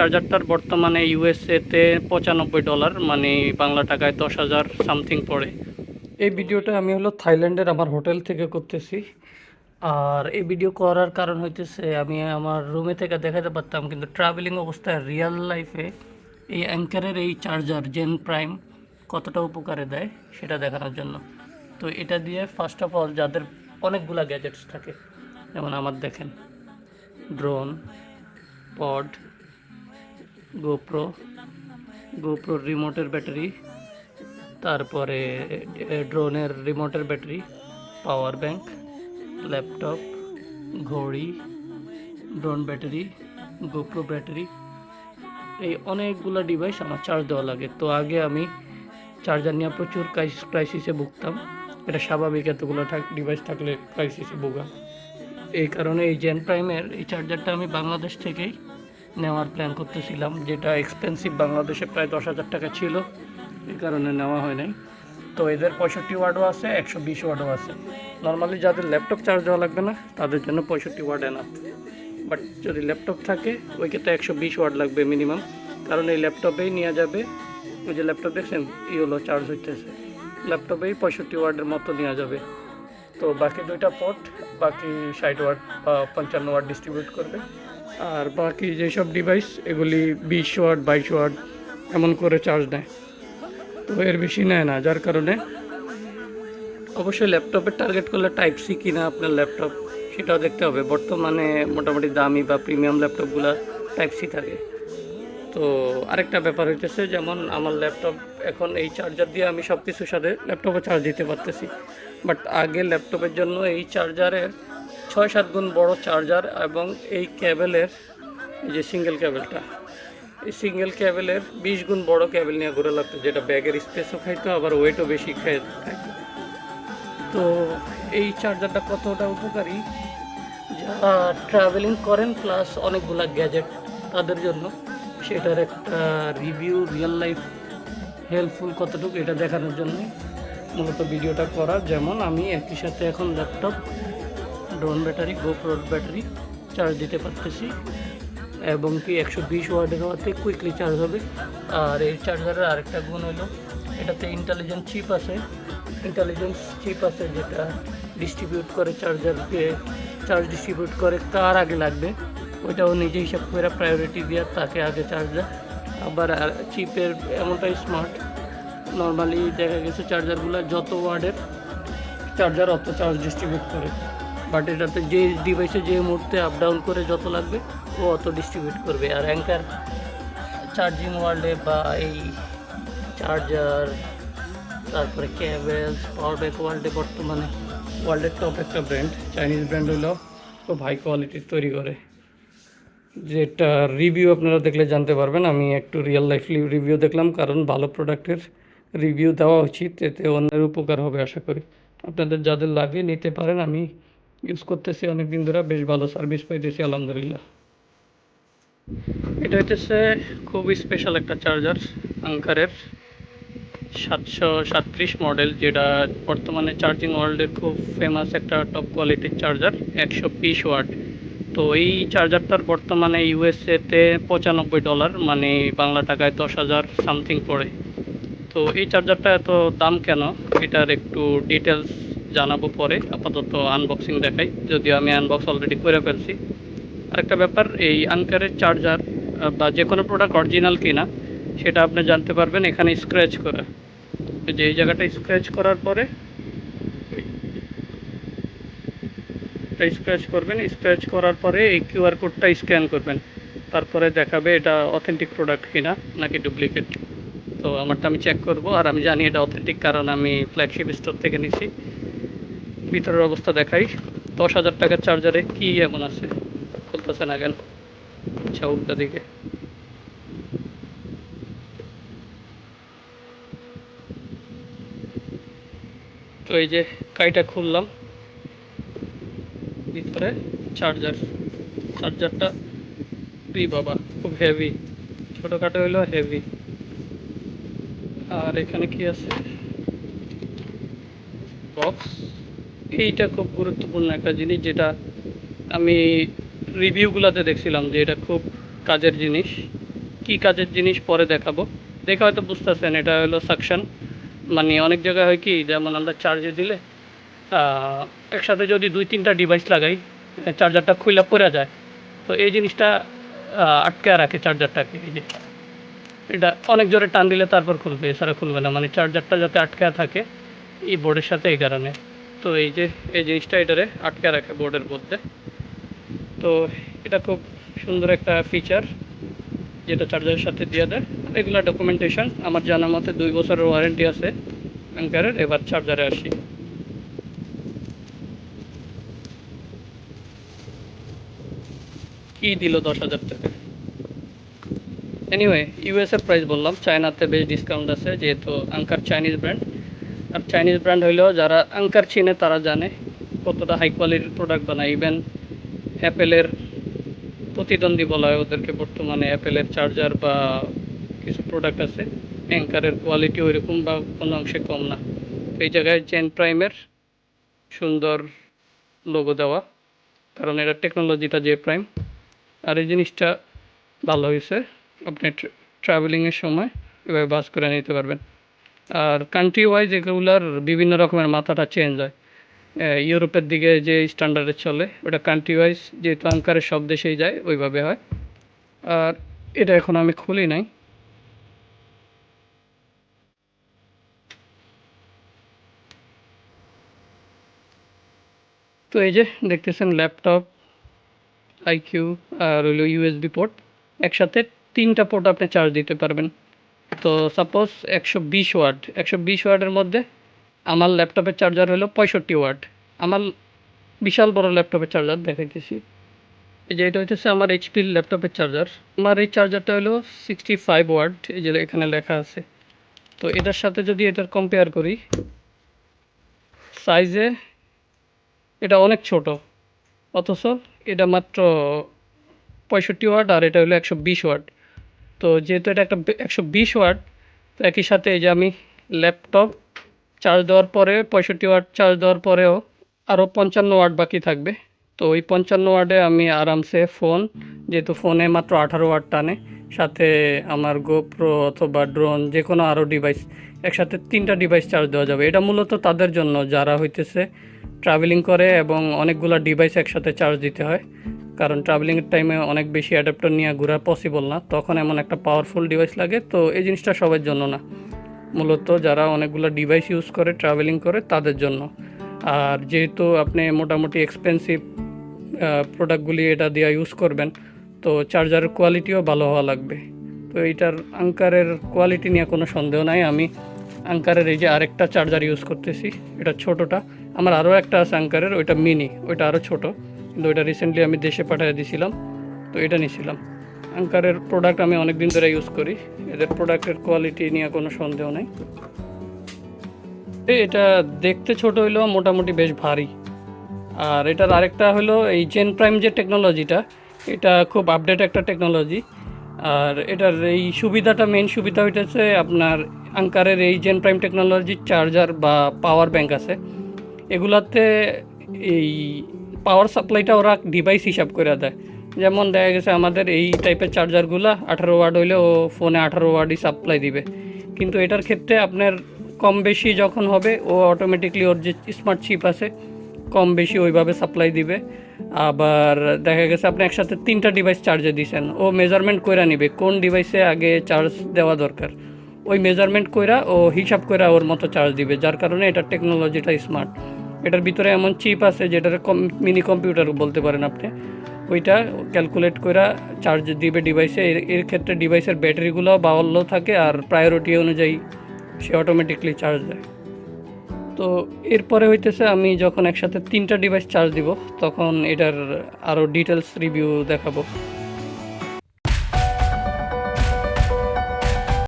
চার্জারটার বর্তমানে ইউএসএতে পঁচানব্বই ডলার মানে বাংলা টাকায় দশ হাজার সামথিং পড়ে। এই ভিডিওটা আমি হলো থাইল্যান্ডের আমার হোটেল থেকে করতেছি। আর এই ভিডিও করার কারণ হইতেছে, আমি আমার রুমে থেকে দেখাতে পারতাম, কিন্তু ট্রাভেলিং অবস্থায় রিয়েল লাইফে এই অ্যাঙ্কারের এই চার্জার জেন প্রাইম কতটা উপকারে দেয়, সেটা দেখানোর জন্য। তো এটা দিয়ে ফার্স্ট অফ অল যাদের অনেকগুলা গ্যাজেটস থাকে, যেমন আমার দেখেন ড্রোন পড গোপ্রো গোপ্রোর রিমোটের ব্যাটারি তারপরে ড্রোনের রিমোটের ব্যাটারি পাওয়ার ব্যাংক ল্যাপটপ ঘড়ি ড্রোন ব্যাটারি গোপ্রো ব্যাটারি এই অনেকগুলো ডিভাইস আমার চার্জ দেওয়া লাগে। তো আগে আমি চার্জার নিয়ে প্রচুর ক্রাইসিসে ভুগতাম। এটা স্বাভাবিক এতগুলো ডিভাইস থাকলে ক্রাইসিসে ভোগা এই কারণে এই জেন প্রাইমের এই চার্জারটা আমি বাংলাদেশ থেকেই নেওয়ার প্ল্যান করতেছিলাম, যেটা এক্সপেন্সিভ বাংলাদেশে প্রায় দশ হাজার টাকা ছিল, এই কারণে নেওয়া হয় নাই। তো এদের পঁয়ষট্টি ওয়ার্ডও আছে, একশো বিশ ওয়ার্ডও আছে। নর্মালি যাদের ল্যাপটপ চার্জ দেওয়া লাগবে না, তাদের জন্য পঁয়ষট্টি ওয়ার্ড এনাফ বাট যদি ল্যাপটপ থাকে, ওই ক্ষেত্রে একশো বিশ ওয়ার্ড লাগবে মিনিমাম কারণ এই ল্যাপটপেই নিয়ে যাবে, ওই যে ল্যাপটপ দেখছেন ই হলো চার্জ হইতেছে। ল্যাপটপেই পঁয়ষট্টি ওয়ার্ডের মতো নেওয়া যাবে। তো বাকি দুইটা পোর্ট বাকি ষাট ওয়ার্ড বা পঞ্চান্ন ওয়ার্ড ডিস্ট্রিবিউট করবে। আর বাকি যেসব ডিভাইস এগুলি বিশ ওয়াট, বাইশ ওয়াট এমন করে চার্জ নেয় তো এর বেশি নেয় না, যার কারণে অবশ্যই ল্যাপটপের টার্গেট করলে টাইপ সি কিনা আপনার ল্যাপটপ, সেটাও দেখতে হবে। বর্তমানে মোটামুটি দামি বা প্রিমিয়াম ল্যাপটপগুলো টাইপ সি থাকে। তো আরেকটা ব্যাপার হইতেছে, যেমন আমার ল্যাপটপ এখন এই চার্জার দিয়ে আমি সব কিছুর সাথে ল্যাপটপে চার্জ দিতে পারতেছি। বাট আগে ল্যাপটপের জন্য এই চার্জারের ছয় সাত গুণ বড় চার্জার এবং এই ক্যাবেলের যে সিঙ্গেল ক্যাবেলটা, এই সিঙ্গেল ক্যাবেলের বিশ গুণ বড় ক্যাবেল নিয়ে ঘুরে লাগতো, যেটা ব্যাগের স্পেসও খাইতো, আবার ওয়েটও বেশি খাই, খাইতো। তো এই চার্জারটা কতটা উপকারী? যারা ট্রাভেলিং করেন প্লাস অনেকগুলা গ্যাজেট তাদের জন্য, সেটার একটা রিভিউ রিয়েল লাইফ হেল্পফুল কতটুকু, এটা দেখানোর জন্যই মূলত ভিডিওটা করা যেমন আমি একই সাথে এখন ল্যাপটপ ড্রোন ব্যাটারি গোপ্রোর ব্যাটারি চার্জ দিতে পারতেছি। এবং কি একশো বিশ ওয়ার্ডের হওয়াতে কুইকলি চার্জ হবে। আর এই চার্জারের আরেকটা গুণ হলো, এটাতে ইন্টেলিজেন্ট চিপ আছে। ইন্টেলিজেন্স চিপ আছে যেটা ডিস্ট্রিবিউট করে চার্জারকে চার্জ ডিস্ট্রিবিউট করে কার আগে লাগবে, ওইটাও নিজে হিসাব করে প্রায়োরিটি দিয়ে তাকে আগে চার্জ দেয়। আবার চিপের এমনটাই স্মার্ট নর্মালি দেখা গেছে চার্জারগুলো যত ওয়ার্ডের চার্জার অত চার্জ ডিস্ট্রিবিউট করে। বাট এটাতে যে ডিভাইসে যে মুহূর্তে আপ ডাউন করে যত লাগবে, ও অত ডিস্ট্রিবিউট করবে। আর অ্যাঙ্কার চার্জিং ওয়ার্ল্ডে বা এই চার্জার তারপরে ক্যাবেলস পাওয়ার ব্যাক ওয়ার্ল্ডে বর্তমানে ওয়ার্ল্ডের টপ একটা ব্র্যান্ড চাইনিজ ব্র্যান্ড হলো খুব হাই কোয়ালিটির তৈরি করে। যেটা রিভিউ আপনারা দেখলে জানতে পারবেন, আমি একটু রিয়েল লাইফ রিভিউ দেখলাম, কারণ ভালো প্রোডাক্টের রিভিউ দেওয়া উচিত, এতে অন্যের উপকার হবে, আশা করি। আপনাদের যাদের লাগে, নিতে পারেন, আমি ইউজ করতেছি অনেক দিন ধরে, বেশ ভালো সার্ভিস পাইতেছি, আলহামদুলিল্লাহ। এটা হচ্ছে খুবই স্পেশাল একটা চার্জার আঙ্কারের সাতশো সাতত্রিশ মডেল যেটা বর্তমানে চার্জিং ওয়ার্ল্ডের খুব ফেমাস একটা টপ কোয়ালিটির চার্জার একশো বিশ ওয়াট তো এই চার্জারটার বর্তমানে ইউএসএতে পঁচানব্বই ডলার মানে বাংলা টাকায় দশ হাজার সামথিং পড়ে তো এই চার্জারটা এত দাম কেন? এটার একটু ডিটেলস জানাব পরে। আপাতত আনবক্সিং দেখাই। যদিও আমি আনবক্স অলরেডি করে ফেলছি। আরেকটা ব্যাপার, এই আনকারের চার্জার বা যে কোনো প্রোডাক্ট অরিজিনাল কিনা, সেটা আপনি জানতে পারবেন এখানে স্ক্র্যাচ করা। যে এই জায়গাটা স্ক্র্যাচ করার পরে, এটা স্ক্র্যাচ করবেন। স্ক্র্যাচ করার পরে এই কিউআর কোডটা স্ক্যান করবেন। তারপরে দেখাবে এটা অথেন্টিক প্রোডাক্ট কিনা, নাকি ডুপ্লিকেট তো আমারটা আমি চেক করব, আর আমি জানি এটা অথেন্টিক কারণ আমি ফ্ল্যাগশিপ স্টোর থেকে নিছি। ভিতরের অবস্থা দেখাই। দশ হাজার টাকার চার্জারে কি এমন আছে? খুলতেছে না কেন? আচ্ছা উল্টা দিকে। তো এই যে কাইটা খুললাম। ভিতরে চার্জার চার্জারটা রি বাবা, খুব হেভি ছোটোখাটো হইল হেভি আর এখানে কি আছে? বক্স এইটা খুব গুরুত্বপূর্ণ একটা জিনিস যেটা আমি রিভিউগুলোতে দেখছিলাম যে এটা খুব কাজের জিনিস। কি কাজের জিনিস পরে দেখাবো। দেখে হয়তো বুঝতেছেন, এটা হলো সাকশন মানে অনেক জায়গায় হয় কি, যেমন আমরা চার্জে দিলে একসাথে যদি দুই তিনটা ডিভাইস লাগাই চার্জারটা খুলে পড়ে যায়। তো এই জিনিসটা আটকে রাখে চার্জারটাকে এই যে, এটা অনেক জোরে টান দিলে তারপর খুলবে, এছাড়া খুলবে না। মানে চার্জারটা যাতে আটকে থাকে, এই বোর্ডের সাথে এই কারণে। তো এই যে, এই জিনিসটা এটারে আটকে রাখে বোর্ডের মধ্যে। তো এটা খুব সুন্দর একটা ফিচার যেটা চার্জারের সাথে দিয়ে দেয়। রেগুলার ডকুমেন্টেশন আমার জানা মতে দুই বছরের ওয়ারেন্টি আছে অ্যাঙ্কারের এবার চার্জারে আসি। কি দিল দশ হাজার টাকা? এনিওয়ে ইউএস এর প্রাইস বললাম চায়নাতে বেশ ডিসকাউন্ট আছে, যেহেতু আঙ্কার চাইনিজ ব্র্যান্ড আর চাইনিজ ব্র্যান্ড হইলেও যারা আঙ্কার চিনে, তারা জানে কতটা হাই কোয়ালিটির প্রোডাক্ট বানায় ইভেন অ্যাপেলের প্রতিদ্বন্দ্বী বলা হয় ওদেরকে বর্তমানে অ্যাপেলের চার্জার বা কিছু প্রোডাক্ট আছে অ্যাঙ্কারের কোয়ালিটি ওইরকম বা কোনো অংশে কম না। তো এই জায়গায় জেন প্রাইমের সুন্দর লোগো দেওয়া, কারণ এটা টেকনোলজিটা জে প্রাইম আর এই জিনিসটা ভালো হয়েছে, আপনি ট্রাভেলিংয়ের সময় এভাবে বাস করে নিতে পারবেন। আর কান্ট্রি ওয়াইজ এগুলার বিভিন্ন রকমের মাথাটা চেঞ্জ হয়। ইউরোপের দিকে যে স্ট্যান্ডার্ডে চলে, ওটা কান্ট্রি ওয়াইজ যেহেতু আঙ্কারে সব দেশেই যায়, ওইভাবে হয়। আর এটা এখন আমি খুলি নাই। তো এই যে দেখতেছেন ল্যাপটপ আইকিউ আর ইউএসবি পোর্ট একসাথে তিনটা পোর্ট আপনি চার্জ দিতে পারবেন। তো সাপোজ একশো বিশ ওয়াট একশো বিশ ওয়াটের মধ্যে আমার ল্যাপটপের চার্জার হলো পঁয়ষট্টি ওয়াট আমার বিশাল বড় ল্যাপটপের চার্জার দেখাইতেছি। এই যে এটা হচ্ছে আমার এইচপির ল্যাপটপের চার্জার। আমার এই চার্জারটা হলো সিক্সটি ফাইভ ওয়াট এই যে এখানে লেখা আছে। তো এটার সাথে যদি এটার কম্পেয়ার করি সাইজে এটা অনেক ছোট, অথচ এটা মাত্র পঁয়ষট্টি ওয়াট আর এটা হলো একশো বিশ ওয়াট তো যেহেতু এটা একটা একশো বিশ ওয়াট, তো একই সাথে এই যে আমি ল্যাপটপ চার্জ দেওয়ার পরে, পঁয়ষট্টি ওয়াট চার্জ দেওয়ার পরেও আরও পঞ্চান্ন ওয়াট বাকি থাকবে। তো ওই পঞ্চান্ন ওয়াটে আমি আরামসে ফোন, যেহেতু ফোনে মাত্র আঠারো ওয়াট টানে, সাথে আমার গোপ্রো অথবা ড্রোন যে কোনো আরও ডিভাইস একসাথে তিনটা ডিভাইস চার্জ দেওয়া যাবে। এটা মূলত তাদের জন্য, যারা হইতেছে ট্রাভেলিং করে এবং অনেকগুলো ডিভাইস একসাথে চার্জ দিতে হয়। কারণ ট্রাভেলিংয়ের টাইমে অনেক বেশি অ্যাডাপ্টার নিয়ে ঘোরা পসিবল না। তখন এমন একটা পাওয়ারফুল ডিভাইস লাগে, তো এই জিনিসটা সবার জন্য না। মূলত যারা অনেকগুলো ডিভাইস ইউজ করে ট্রাভেলিং করে, তাদের জন্য। আর যেহেতু আপনি মোটামুটি এক্সপেন্সিভ প্রোডাক্টগুলি এটা দিয়ে ইউজ করবেন, তো চার্জারের কোয়ালিটিও ভালো হওয়া লাগবে। তো এইটার আঙ্কারের কোয়ালিটি নিয়ে কোনো সন্দেহ নাই। আমি আঙ্কারের এই যে আরেকটা চার্জার ইউজ করতেছি, এটা ছোটোটা। আমার আরও একটা আছে আঙ্কারের ওইটা মিনি ওইটা আরও ছোট। কিন্তু ওইটা রিসেন্টলি আমি দেশে পাঠিয়ে দিয়েছিলাম তো এটা নিয়েছিলাম আঙ্কারের প্রোডাক্ট আমি অনেক দিন ধরে ইউজ করি, এদের প্রোডাক্টের কোয়ালিটি নিয়ে কোনো সন্দেহ নেই। এটা দেখতে ছোট হইলেও মোটামুটি বেশ ভারী। আর এটার আরেকটা হলো এই জেন প্রাইম যে টেকনোলজিটা এটা খুব আপডেট একটা টেকনোলজি আর এটার এই সুবিধাটা মেন সুবিধা হইতেছে আপনার আঙ্কারের এই জেন প্রাইম টেকনোলজির চার্জার বা পাওয়ার ব্যাংক আছে। এগুলাতে এই পাওয়ার সাপ্লাইটা ওরা ডিভাইস হিসাব করে দেয়। যেমন দেখা গেছে আমাদের এই টাইপের চার্জারগুলো আঠারো ওয়ার্ড হইলে ও ফোনে আঠারো ওয়ার্ডই সাপ্লাই দিবে। কিন্তু এটার ক্ষেত্রে আপনার কম বেশি যখন হবে, ও অটোমেটিকলি ওর যে স্মার্ট চিপ আছে, কম বেশি ওইভাবে সাপ্লাই দিবে। আবার দেখা গেছে আপনি একসাথে তিনটা ডিভাইস চার্জে দিছেন, ও মেজারমেন্ট কইরা নিবে, কোন ডিভাইসে আগে চার্জ দেওয়া দরকার। ওই মেজারমেন্ট কইরা ও হিসাব কইরা ওর মতো চার্জ দিবে, যার কারণে এটার টেকনোলজিটা স্মার্ট এটার ভিতরে এমন চিপ আছে যেটার কম মিনি কম্পিউটার বলতে পারেন আপনি। ওইটা ক্যালকুলেট কইরা চার্জ দিবে ডিভাইসে এর ক্ষেত্রে ডিভাইসের ব্যাটারিগুলো ভালো থাকে আর প্রায়োরিটি অনুযায়ী সে অটোমেটিকলি চার্জ দেয়। তো এরপরে হইতেছে আমি যখন একসাথে তিনটা ডিভাইস চার্জ দিব, তখন এটার আরও ডিটেলস রিভিউ দেখাবো।